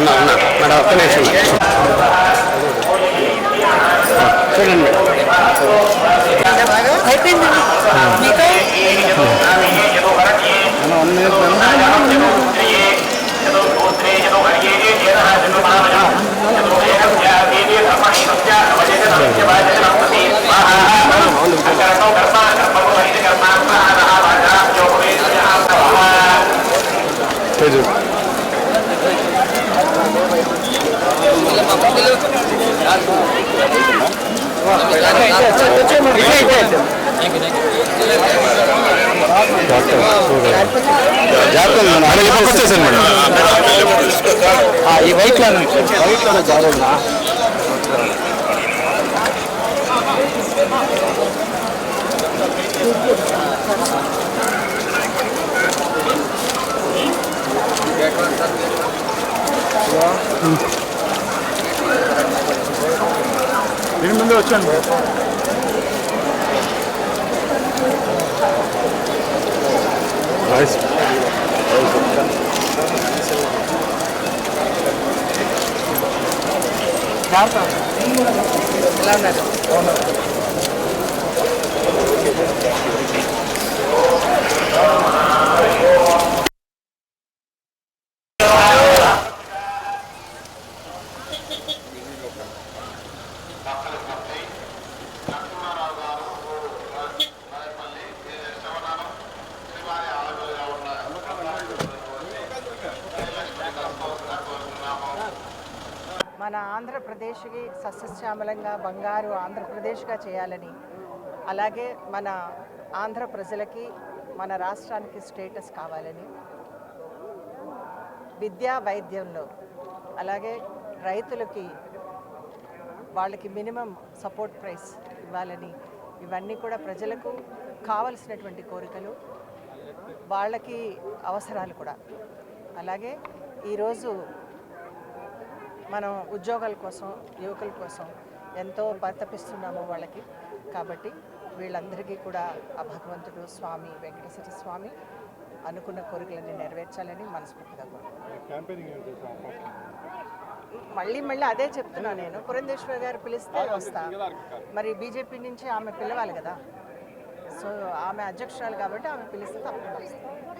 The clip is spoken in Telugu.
ఉన్నా ఉన్నా మేడం ఒక్క నిమిషం చూడండి. Madam Pedro. ఈ వైట్ వైట్లో జాగ్రత్త Thank you. Benim bunu ölçen mi? Nice. Nerede? Nerede? Nerede? మన ఆంధ్రప్రదేశ్కి సస్యశ్యామలంగా బంగారు ఆంధ్రప్రదేశ్గా చేయాలని అలాగే మన ఆంధ్ర ప్రజలకి మన రాష్ట్రానికి స్టేటస్ కావాలని విద్యా వైద్యంలో అలాగే రైతులకి వాళ్ళకి మినిమం సపోర్ట్ ప్రైస్ ఇవ్వాలని ఇవన్నీ కూడా ప్రజలకు కావలసినటువంటి కోరికలు వాళ్ళకి అవసరాలు కూడా. అలాగే ఈరోజు మనం ఉద్యోగాల కోసం యువకుల కోసం ఎంతో పరితపిస్తున్నాము వాళ్ళకి. కాబట్టి వీళ్ళందరికీ కూడా ఆ భగవంతుడు స్వామి వెంకటేశ్వర స్వామి అనుకున్న కోరికలన్నీ నెరవేర్చాలని మనస్ఫూర్తిగా. మళ్ళీ మళ్ళీ అదే చెప్తున్నా నేను. పురంధేశ్వరి గారు పిలిస్తే వస్తా. మరి బీజేపీ నుంచి ఆమె పిలవాలి కదా. సో ఆమె అధ్యక్షురాలు కాబట్టి ఆమె పిలిస్తే తప్పకుండా వస్తాను